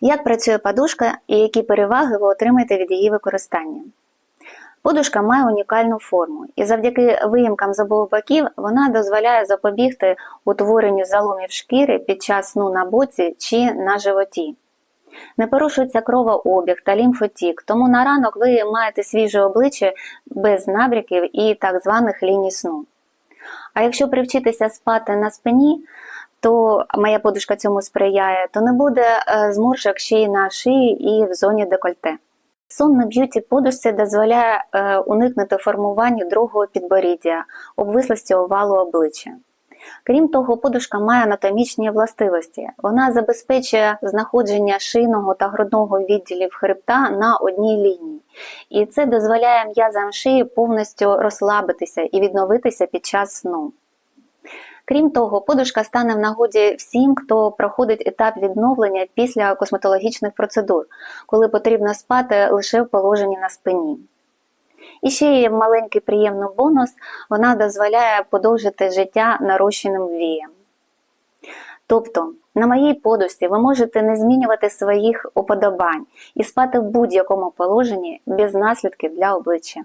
Як працює подушка і які переваги ви отримаєте від її використання? Подушка має унікальну форму, і завдяки виїмкам з обох боків вона дозволяє запобігти утворенню заломів шкіри під час сну на боці чи на животі. Не порушується кровообіг та лімфотік, тому на ранок ви маєте свіже обличчя без набряків і так званих ліній сну. А якщо привчитися спати на спині, то моя подушка цьому сприяє, то не буде е, зморшок ще й на шиї і в зоні декольте. Сон на б'юті подушці дозволяє е, уникнути формування другого підборіддя, обвислості овалу обличчя. Крім того, подушка має анатомічні властивості. Вона забезпечує знаходження шийного та грудного відділів хребта на одній лінії, і це дозволяє м'язам шиї повністю розслабитися і відновитися під час сну. Крім того, подушка стане в нагоді всім, хто проходить етап відновлення після косметологічних процедур, коли потрібно спати лише в положенні на спині. І ще є маленький приємний бонус, вона дозволяє подовжити життя нарощеним віям. Тобто, на моїй подушці ви можете не змінювати своїх уподобань і спати в будь-якому положенні без наслідків для обличчя.